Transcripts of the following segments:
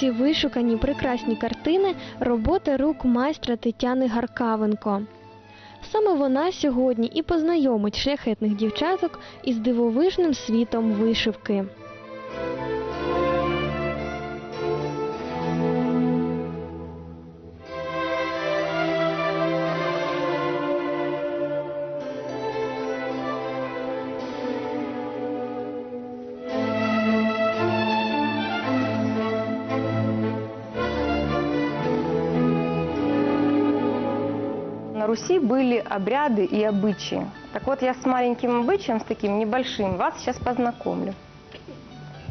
ці вишукані прекрасні картини роботи рук майстра Тетяни Гаркавенко. Саме вона сьогодні і познайомить шляхетних дівчаток із дивовижним світом вишивки. На Руси были обряды и обычаи. Так вот, я с маленьким обычаем, с таким небольшим, вас сейчас познакомлю.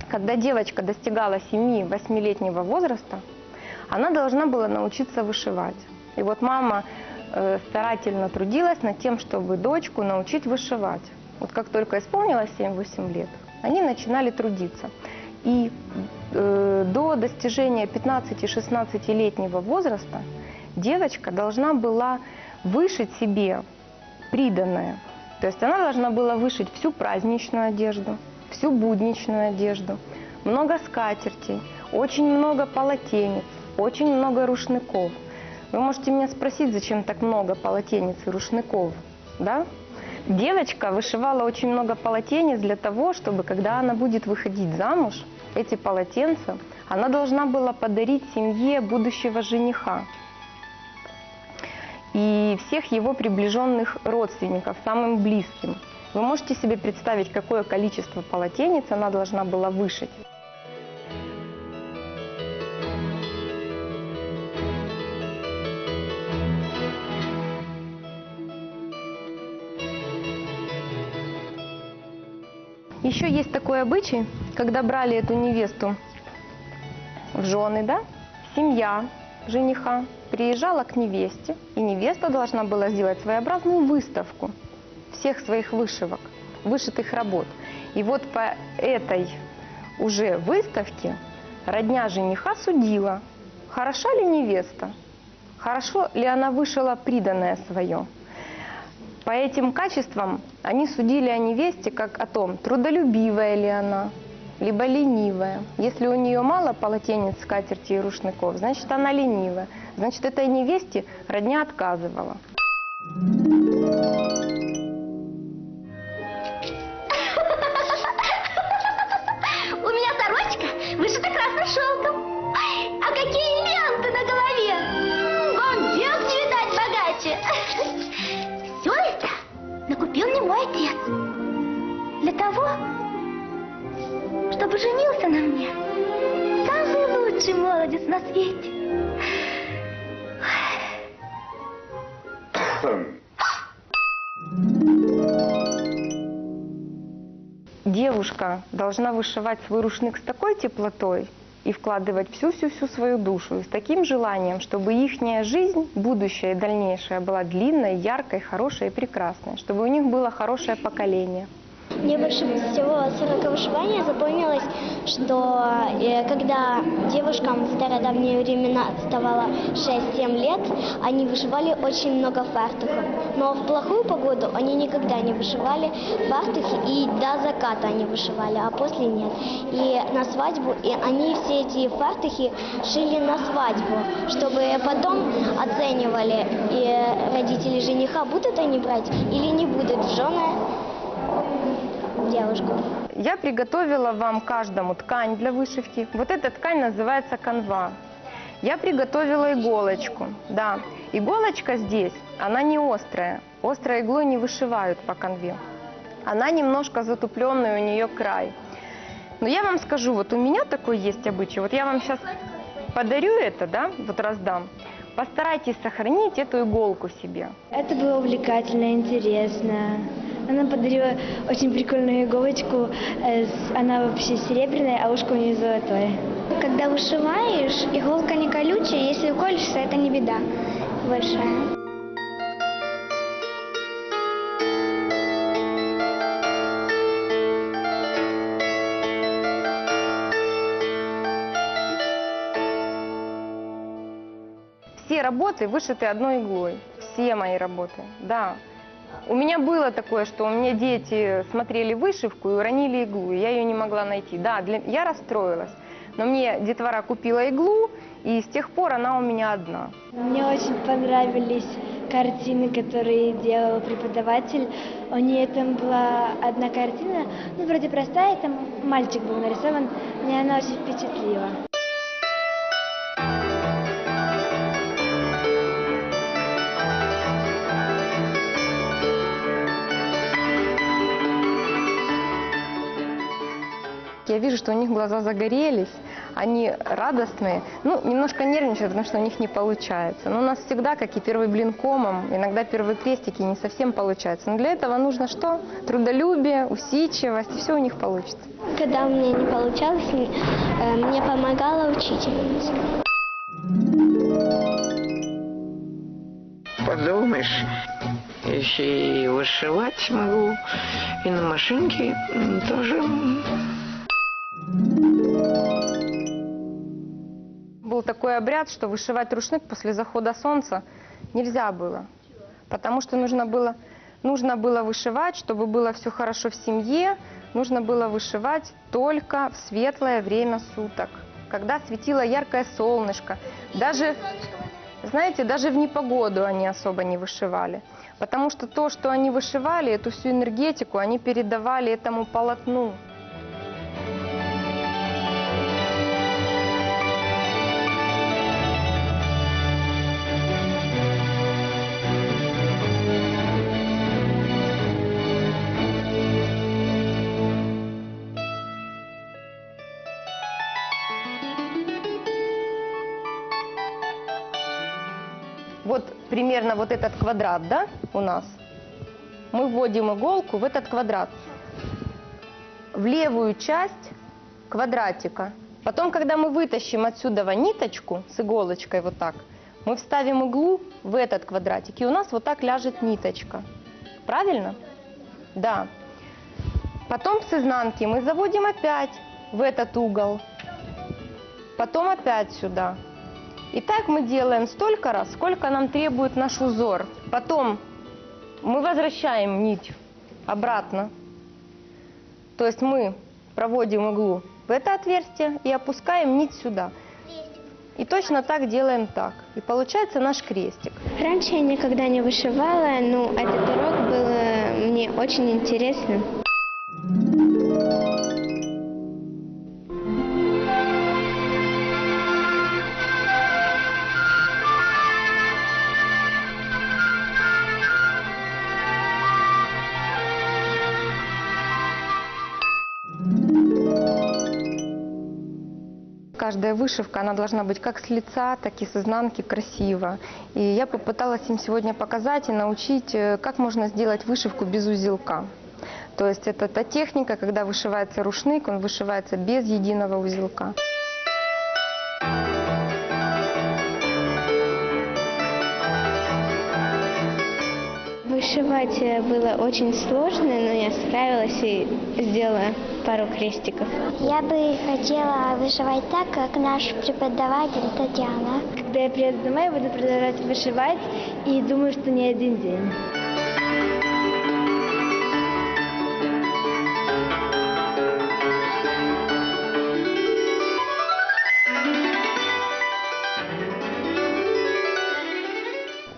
Когда девочка достигала 7-8-летнего возраста, она должна была научиться вышивать. И вот мама э, старательно трудилась над тем, чтобы дочку научить вышивать. Вот как только исполнилось 7-8 лет, они начинали трудиться. И э, до достижения 15-16-летнего возраста девочка должна была вышить себе приданное. То есть она должна была вышить всю праздничную одежду, всю будничную одежду, много скатертей, очень много полотенец, очень много рушников. Вы можете меня спросить, зачем так много полотенец и рушников, да? Девочка вышивала очень много полотенец для того, чтобы, когда она будет выходить замуж, эти полотенца она должна была подарить семье будущего жениха и всех его приближенных родственников, самым близким. Вы можете себе представить, какое количество полотенец она должна была вышить? Еще есть такой обычай, когда брали эту невесту в жены, да, семья жениха приезжала к невесте, и невеста должна была сделать своеобразную выставку всех своих вышивок, вышитых работ. И вот по этой уже выставке родня жениха судила, хороша ли невеста, хорошо ли она вышила приданное свое. По этим качествам они судили о невесте как о том, трудолюбивая ли она, либо ленивая. Если у нее мало полотенец, скатерти и рушников, значит она ленивая. Значит, этой невесте родня отказывала. У чтобы женился на мне. Самый лучший молодец на свете. Девушка должна вышивать свой рушник с такой теплотой и вкладывать всю-всю-всю свою душу, с таким желанием, чтобы их жизнь, будущая и дальнейшая, была длинной, яркой, хорошей и прекрасной, чтобы у них было хорошее поколение. Мне больше всего с вышивания запомнилось, что э, когда девушкам в стародавние времена оставало 6-7 лет, они вышивали очень много фартуков. Но в плохую погоду они никогда не вышивали фартухи, и до заката они вышивали, а после нет. И на свадьбу, и они все эти фартухи шили на свадьбу, чтобы потом оценивали и родители жениха, будут они брать или не будут в жены девушку. Я приготовила вам каждому ткань для вышивки. Вот эта ткань называется канва. Я приготовила иголочку. Да, иголочка здесь, она не острая. Острой иглой не вышивают по канве. Она немножко затупленный у нее край. Но я вам скажу, вот у меня такой есть обычай. Вот я вам сейчас подарю это, да, вот раздам. Постарайтесь сохранить эту иголку себе. Это было увлекательно, интересно. Она подарила очень прикольную иголочку. э, Она вообще серебряная, а ушко у нее золотое. Когда вышиваешь, иголка не колючая, если уколешься, это не беда большая. Все работы вышиты одной иглой. Все мои работы, да. У меня было такое, что у меня дети смотрели вышивку и уронили иглу, и я ее не могла найти. Да, для- я расстроилась. Но мне детвора купила иглу, и с тех пор она у меня одна. Мне очень понравились картины, которые делал преподаватель. У нее там была одна картина, ну, вроде простая, там мальчик был нарисован. Мне она очень впечатлила. Вижу, что у них глаза загорелись, они радостные, ну, немножко нервничают, потому что у них не получается. Но у нас всегда, как и первый блин комом, иногда первые крестики не совсем получаются. Но для этого нужно что? Трудолюбие, усидчивость, и все у них получится. Когда у меня не получалось, м- э, мне помогала учительница. Подумаешь, если и вышивать могу, и на машинке тоже обряд, что вышивать рушник после захода солнца нельзя было, потому что нужно было, нужно было вышивать, чтобы было все хорошо в семье, нужно было вышивать только в светлое время суток, когда светило яркое солнышко. Даже, знаете, даже в непогоду они особо не вышивали, потому что то, что они вышивали, эту всю энергетику, они передавали этому полотну. Примерно вот этот квадрат, да, у нас. Мы вводим иголку в этот квадрат, в левую часть квадратика. Потом, когда мы вытащим отсюда ниточку с иголочкой вот так, мы вставим иглу в этот квадратик, и у нас вот так ляжет ниточка. Правильно? Да. Потом с изнанки мы заводим опять в этот угол, потом опять сюда. И так мы делаем столько раз, сколько нам требует наш узор. Потом мы возвращаем нить обратно. То есть мы проводим иглу в это отверстие и опускаем нить сюда. И точно так делаем так. И получается наш крестик. Раньше я никогда не вышивала, но этот урок был э, мне очень интересным. Каждая вышивка, она должна быть как с лица, так и с изнанки красиво. И я попыталась им сегодня показать и научить, э, как можно сделать вышивку без узелка. То есть это та техника, когда вышивается рушник, он вышивается без единого узелка. Э, было очень сложно, но я справилась и сделала пару крестиков. Я бы хотела вышивать так, как наш преподаватель Татьяна. Когда я приеду домой, я буду продолжать вышивать и думаю, что не один день.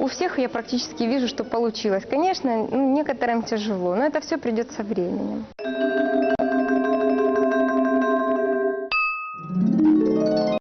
У всех я практически вижу, что получилось. Конечно, ну, некоторым тяжело, но это все придет со временем.